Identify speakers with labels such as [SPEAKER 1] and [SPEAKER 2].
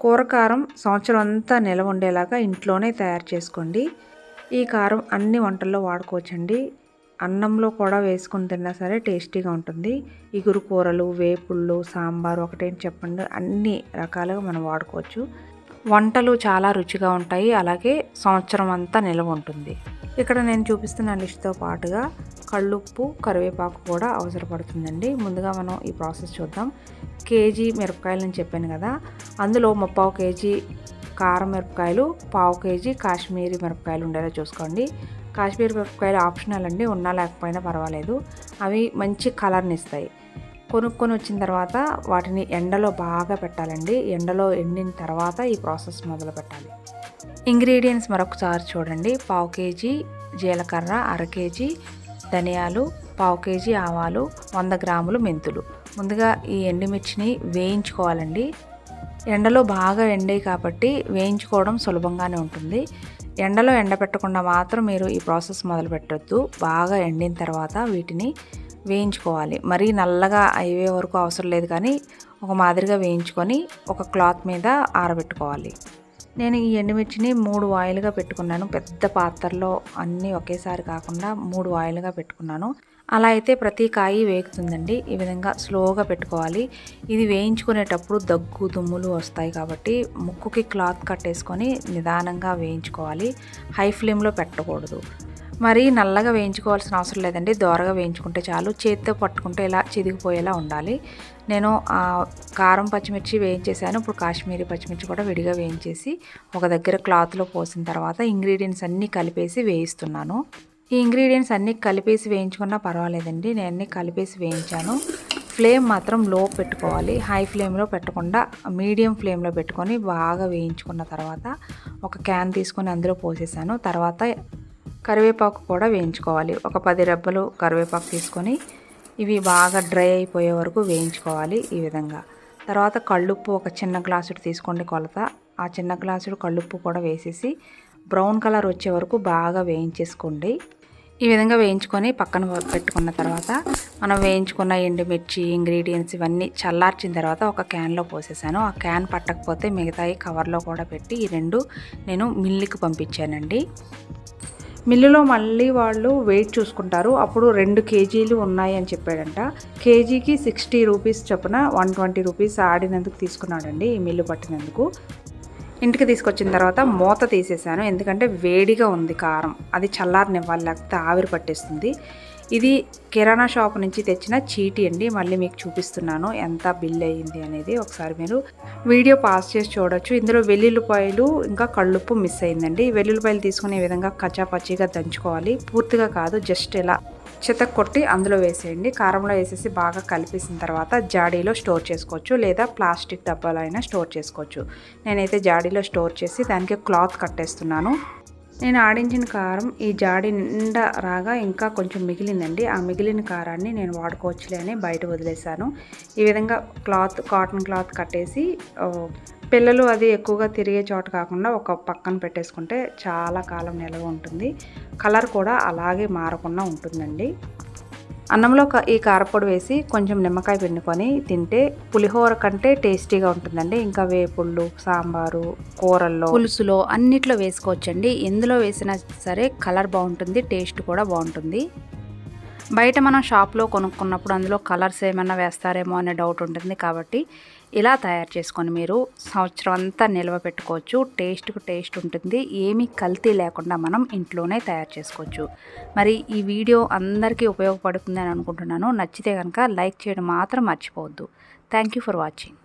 [SPEAKER 1] కూర కారం సంవత్సరం అంతా నిలవ ఉండేలాగా ఇంట్లోనే తయారు చేసుకోండి. ఈ కారం అన్ని వంటల్లో వాడుకోవచ్చండి. అన్నంలో కూడా వేసుకుని తిన్నా సరే టేస్టీగా ఉంటుంది. ఇగురు కూరలు వేపుళ్ళు సాంబార్ ఒకటేంటి చెప్పండి అన్ని రకాలుగా మనం వాడుకోవచ్చు. వంటలు చాలా రుచిగా ఉంటాయి. అలాగే సంవత్సరం అంతా నిల్వ ఉంటుంది ఇక్కడ నేను చూపిస్తున్న లిస్ట్తో పాటుగా కళ్ళుప్పు కరివేపాకు కూడా అవసరపడుతుందండి. ముందుగా మనం ఈ ప్రాసెస్ చూద్దాం. కేజీ మిరపకాయలు చెప్పాను కదా. అందులో ముప్పావు కేజీ కారం మిరపకాయలు పావు కేజీ కాశ్మీరీ మిరపకాయలు ఉండేలా చూసుకోండి. కాశ్మీరీ మిరపకాయలు ఆప్షనల్ అండి ఉన్నా లేకపోయినా పర్వాలేదు. అవి మంచి కలర్ని ఇస్తాయి. కొనుక్కొని వచ్చిన తర్వాత వాటిని ఎండలో బాగా పెట్టాలండి. ఎండలో ఎండిన తర్వాత ఈ ప్రాసెస్ మొదలు పెట్టాలి. ఇంగ్రీడియంట్స్ మరొకసారి చూడండి. పావు కేజీ జీలకర్ర అర కేజీ ధనియాలు పావు కేజీ ఆవాలు వంద గ్రాములు మెంతులు. ముందుగా ఈ ఎండుమిర్చిని వేయించుకోవాలండి. ఎండలో బాగా ఎండాయి కాబట్టి వేయించుకోవడం సులభంగానే ఉంటుంది. ఎండలో ఎండబెట్టకుండా మాత్రం మీరు ఈ ప్రాసెస్ మొదలు పెట్టద్దు. బాగా ఎండిన తర్వాత వీటిని వేయించుకోవాలి. మరీ నల్లగా అయ్యే వరకు అవసరం లేదు కానీ ఒక మాదిరిగా వేయించుకొని ఒక క్లాత్ మీద ఆరబెట్టుకోవాలి. నేను ఈ ఎండుమిర్చిని మూడు వాయిల్గా పెట్టుకున్నాను. పెద్ద పాత్రలో అన్నీ ఒకేసారి కాకుండా మూడు వాయిల్గా పెట్టుకున్నాను. అలా అయితే ప్రతి కాయి వేగుతుందండి. ఈ విధంగా స్లోగా పెట్టుకోవాలి. ఇది వేయించుకునేటప్పుడు దగ్గు దుమ్ములు వస్తాయి కాబట్టి ముక్కుకి క్లాత్ కట్టేసుకొని నిదానంగా వేయించుకోవాలి. హై ఫ్లేమ్లో పెట్టకూడదు. మరీ నల్లగా వేయించుకోవాల్సిన అవసరం లేదండి. దోరగా వేయించుకుంటే చాలు. చేతితో పట్టుకుంటే ఇలా చిదిగిపోయేలా ఉండాలి. నేను కారం పచ్చిమిర్చి వేయించేసాను ఇప్పుడు కాశ్మీరీ పచ్చిమిర్చి కూడా విడిగా వేయించేసి ఒక దగ్గర క్లాత్లో పోసిన తర్వాత ఇంగ్రీడియంట్స్ అన్నీ కలిపేసి వేయిస్తున్నాను. ఈ ఇంగ్రీడియంట్స్ అన్నీ కలిపేసి వేయించుకున్నా పర్వాలేదండి. నేను అన్నీ కలిపేసి వేయించాను. ఫ్లేమ్ మాత్రం లో పెట్టుకోవాలి. హై ఫ్లేమ్లో పెట్టకుండా మీడియం ఫ్లేమ్లో పెట్టుకొని బాగా వేయించుకున్న తర్వాత ఒక క్యాన్ తీసుకొని అందులో పోసేసాను. తర్వాత కరివేపాకు కూడా వేయించుకోవాలి. ఒక పది రెబ్బలు కరివేపాకు తీసుకొని ఇవి బాగా డ్రై అయిపోయే వరకు వేయించుకోవాలి ఈ విధంగా. తర్వాత కళ్ళుప్పు ఒక చిన్న గ్లాసుడు తీసుకోండి కొలత. ఆ చిన్న గ్లాసుడు కళ్ళుప్పు కూడా వేసేసి బ్రౌన్ కలర్ వచ్చే వరకు బాగా వేయించేసుకోండి. ఈ విధంగా వేయించుకొని పక్కన పెట్టుకున్న తర్వాత మనం వేయించుకున్న ఎండుమిర్చి ఇంగ్రీడియంట్స్ ఇవన్నీ చల్లార్చిన తర్వాత ఒక క్యాన్లో పోసేసాను. ఆ క్యాన్ పట్టకపోతే మిగతాయి కవర్లో కూడా పెట్టి ఈ రెండు నేను మిల్లుకి పంపించానండి. మిల్లులో మళ్ళీ వాళ్ళు వెయిట్ చూసుకుంటారు. అప్పుడు రెండు కేజీలు ఉన్నాయి అని చెప్పాడంట. కేజీకి సిక్స్టీ రూపీస్ చొప్పున వన్ ట్వంటీ రూపీస్ ఆడినందుకు తీసుకున్నాడండి ఈ మిల్లు పట్టినందుకు. ఇంటికి తీసుకొచ్చిన తర్వాత మూత తీసేసాను ఎందుకంటే వేడిగా ఉంది కారం. అది చల్లారనివ్వాలి లేకపోతే ఆవిరి పట్టేస్తుంది. ఇది కిరాణా షాప్ నుంచి తెచ్చిన చీటీ అండి. మళ్ళీ మీకు చూపిస్తున్నాను ఎంత బిల్ అయ్యింది అనేది ఒకసారి మీరు వీడియో పాస్ చేసి చూడొచ్చు. ఇందులో వెల్లుల్లిపాయలు ఇంకా కళ్ళుప్పు మిస్ అయిందండి. వెల్లుల్లిపాయలు తీసుకునే విధంగా కచ్చాపచ్చిగా దంచుకోవాలి. పూర్తిగా కాదు జస్ట్ ఇలా చితక్ కొట్టి అందులో వేసేయండి. కారంలో వేసేసి బాగా కలిపేసిన తర్వాత జాడీలో స్టోర్ చేసుకోవచ్చు. లేదా ప్లాస్టిక్ డబ్బాలో అయినా స్టోర్ చేసుకోవచ్చు. నేనైతే జాడీలో స్టోర్ చేసి దానికి క్లాత్ కట్టేస్తున్నాను. నేను ఆడించిన కారం ఈ జాడి నిండా రాగా ఇంకా కొంచెం మిగిలిందండి. ఆ మిగిలిన కారాన్ని నేను వాడుకోవచ్చులే అని బయట వదిలేశాను. ఈ విధంగా క్లాత్ కాటన్ క్లాత్ కట్టేసి పిల్లలు అది ఎక్కువగా తిరిగే చోట కాకుండా ఒక పక్కన పెట్టేసుకుంటే చాలా కాలం నిల్వ ఉంటుంది. కలర్ కూడా అలాగే మారకుండా ఉంటుందండి. అన్నంలో ఈ కారపొడి వేసి కొంచెం నిమ్మకాయ పిండుకొని తింటే పులిహోర కంటే టేస్టీగా ఉంటుందండి. ఇంకా వేపుళ్ళు సాంబారు కూరల్లో. పులుసులో అన్నిట్లో వేసుకోవచ్చండి. ఎందులో వేసినా సరే కలర్ బాగుంటుంది టేస్ట్ కూడా బాగుంటుంది. బయట మనం షాప్లో కొనుక్కున్నప్పుడు అందులో కలర్స్ ఏమైనా వేస్తారేమో అనే డౌట్ ఉంటుంది కాబట్టి ఇలా తయారు చేసుకొని మీరు సంవత్సరం అంతా నిల్వ పెట్టుకోవచ్చు. టేస్ట్కు టేస్ట్ ఉంటుంది. ఏమీ కల్తీ లేకుండా మనం ఇంట్లోనే తయారు చేసుకోవచ్చు. మరి ఈ వీడియో అందరికీ ఉపయోగపడుతుంది అని అనుకుంటున్నాను. నచ్చితే కనుక లైక్ చేయడం మాత్రం మర్చిపోవద్దు. Thank you for watching.